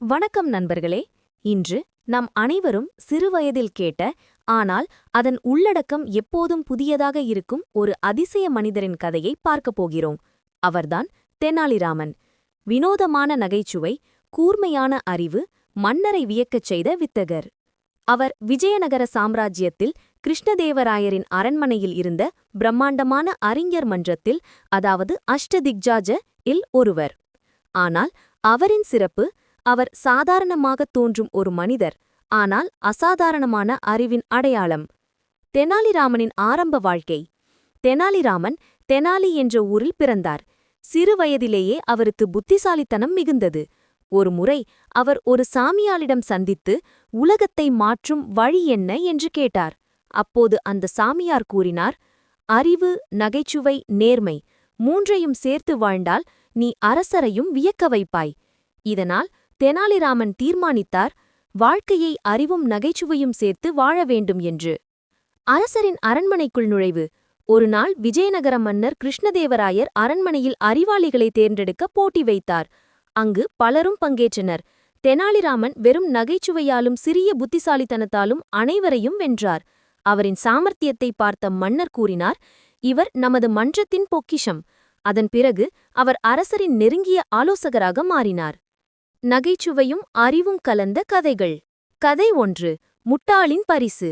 வணக்கம் நண்பர்களே. இன்று நாம் அனைவரும் சிறுவயதில் கேட்ட ஆனால் அதன் உள்ளடக்கம் எப்போதும் புதியதாக இருக்கும் ஒரு அதிசய மனிதரின் கதையை பார்க்கப் போகிறோம். அவர்தான் தெனாலிராமன். வினோதமான நகைச்சுவை கூர்மையான அறிவு மன்னரை வியக்கச் செய்த வித்தகர். அவர் விஜயநகர சாம்ராஜ்யத்தில் கிருஷ்ணதேவராயரின் அரண்மனையில் இருந்த பிரம்மாண்டமான அறிஞர் மன்றத்தில் அதாவது அஷ்டதிக்ஜாஜ இல் ஒருவர். ஆனால் அவரின் சிறப்பு அவர் சாதாரணமாகத் தோன்றும் ஒரு மனிதர் ஆனால் அசாதாரணமான அறிவின் அடையாளம். தெனாலிராமனின் ஆரம்ப வாழ்க்கை. தெனாலிராமன் தெனாலி என்ற ஊரில் பிறந்தார். சிறு வயதிலேயே அவருக்கு புத்திசாலித்தனம் மிகுந்தது. ஒரு முறை அவர் ஒரு சாமியாளிடம் சந்தித்து உலகத்தை மாற்றும் வழி என்ன என்று கேட்டார். அப்போது அந்த சாமியார் கூறினார் அறிவு நகைச்சுவை நேர்மை மூன்றையும் சேர்த்து வாழ்ந்தால் நீ அரசரையும் வியக்க வைப்பாய். இதனால் தெனாலிராமன் தீர்மானித்தார் வாழ்க்கையை அறிவும் நகைச்சுவையும் சேர்த்து வாழ வேண்டும் என்று. அரசரின் அரண்மனைக்குள் நுழைவு. ஒருநாள் விஜயநகர மன்னர் கிருஷ்ணதேவராயர் அரண்மனையில் அறிவாளிகளை தேர்ந்தெடுக்க போட்டி வைத்தார். அங்கு பலரும் பங்கேற்றனர். தெனாலிராமன் வெறும் நகைச்சுவையாலும் சிறிய புத்திசாலித்தனத்தாலும் அனைவரையும் வென்றார். அவரின் சாமர்த்தியத்தை பார்த்த மன்னர் கூறினார் இவர் நமது மன்றத்தின் பொக்கிஷம். அதன் பிறகு அவர் அரசரின் நெருங்கிய ஆலோசகராக மாறினார். நகைச்சுவையும் அறிவும் கலந்த கதைகள். கதை ஒன்று முட்டாளின் பரிசு.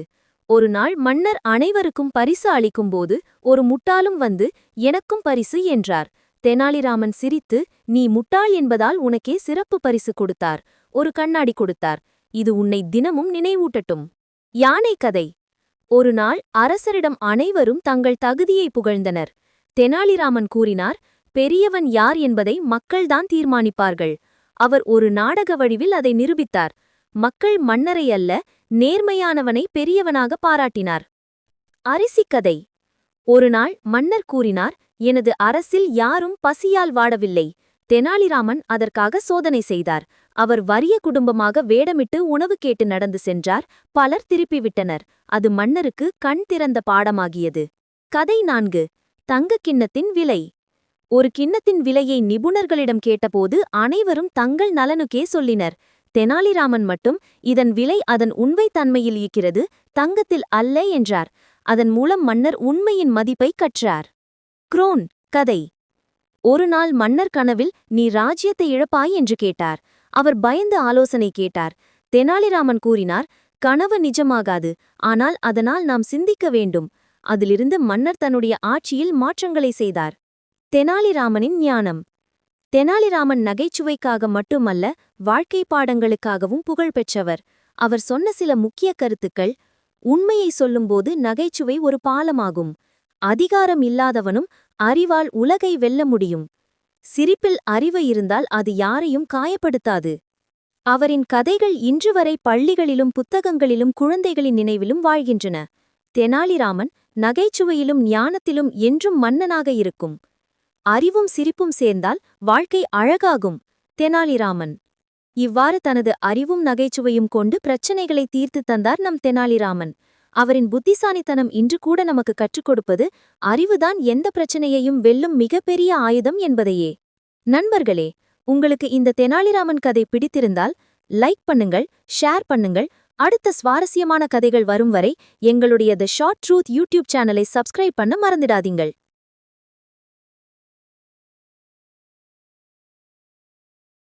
ஒரு நாள் மன்னர் அனைவருக்கும் பரிசு அளிக்கும்போது ஒரு முட்டாளும் வந்து எனக்கும் பரிசு என்றார். தெனாலிராமன் சிரித்து நீ முட்டாள் என்பதால் உனக்கே சிறப்பு பரிசு கொடுத்தார். ஒரு கண்ணாடி கொடுத்தார். இது உன்னை தினமும் நினைவூட்டட்டும். யானை கதை. ஒரு நாள் அரசரிடம் அனைவரும் தங்கள் தகுதியை புகழ்ந்தனர். தெனாலிராமன் கூறினார் பெரியவன் யார் என்பதை மக்கள்தான் தீர்மானிப்பார்கள். அவர் ஒரு நாடக வடிவில் அதை நிரூபித்தார். மக்கள் மன்னரை அல்ல நேர்மையானவனை பெரியவனாக பாராட்டினார். அரிசி கதை. ஒருநாள் மன்னர் கூறினார் எனது அரசில் யாரும் பசியால் வாடவில்லை. தெனாலிராமன் அதற்காக சோதனை செய்தார். அவர் வறிய குடும்பமாக வேடமிட்டு உணவு கேட்டு நடந்து சென்றார். பலர் திருப்பிவிட்டனர். அது மன்னருக்கு கண் திறந்த பாடமாகியது. கதை நான்கு. தங்க கிண்ணத்தின் விலை. ஒரு கிண்ணத்தின் விலையை நிபுணர்களிடம் கேட்டபோது அனைவரும் தங்கள் நலனுக்கே சொல்லினர். தெனாலிராமன் மட்டும் இதன் விலை அதன் உண்மைத்தன்மையில் இருக்கிறது தங்கத்தில் அல்ல என்றார். அதன் மூலம் மன்னர் உண்மையின் மதிப்பை கற்றார். குரோன் கதை. ஒரு நாள் மன்னர் கனவில் நீ ராஜ்யத்தை இழப்பாய் என்று கேட்டார். அவர் பயந்து ஆலோசனை கேட்டார். தெனாலிராமன் கூறினார் கனவு நிஜமாகாது ஆனால் அதனால் நாம் சிந்திக்க வேண்டும். அதிலிருந்து மன்னர் தன்னுடைய ஆட்சியில் மாற்றங்களை செய்தார். தெனாலிராமனின் ஞானம். தெனாலிராமன் நகைச்சுவைக்காக மட்டுமல்ல வாழ்க்கை பாடங்களுக்காகவும் புகழ்பெற்றவர் அவர் சொன்ன சில முக்கிய கருத்துக்கள் உண்மையை சொல்லும்போது நகைச்சுவை ஒரு பாலமாகும். அதிகாரம் இல்லாதவனும் அறிவால் உலகை வெல்ல முடியும். சிரிப்பில் அறிவு இருந்தால் அது யாரையும் காயப்படுத்தாது. அவரின் கதைகள் இன்று வரை பள்ளிகளிலும் புத்தகங்களிலும் குழந்தைகளின் நினைவிலும் வாழ்கின்றன. தெனாலிராமன் நகைச்சுவையிலும் ஞானத்திலும் என்றும் மன்னனாக இருக்கும். அறிவும் சிரிப்பும் சேர்ந்தால் வாழ்க்கை அழகாகும். தெனாலிராமன். இவ்வாறு தனது அறிவும் நகைச்சுவையும் கொண்டு பிரச்சனைகளை தீர்த்து தந்தார் நம் தெனாலிராமன். அவரின் புத்திசாலித்தனம் இன்று கூட நமக்கு கற்றுக் கொடுப்பது அறிவுதான் எந்த பிரச்சனையையும் வெல்லும் மிகப்பெரிய ஆயுதம் என்பதையே. நண்பர்களே உங்களுக்கு இந்த தெனாலிராமன் கதை பிடித்திருந்தால் லைக் பண்ணுங்கள் ஷேர் பண்ணுங்கள். அடுத்த சுவாரஸ்யமான கதைகள் வரும் வரை எங்களுடைய த ஷார்ட் ட்ரூத் யூடியூப் சேனலை சப்ஸ்கிரைப் பண்ண மறந்துடாதீங்கள்.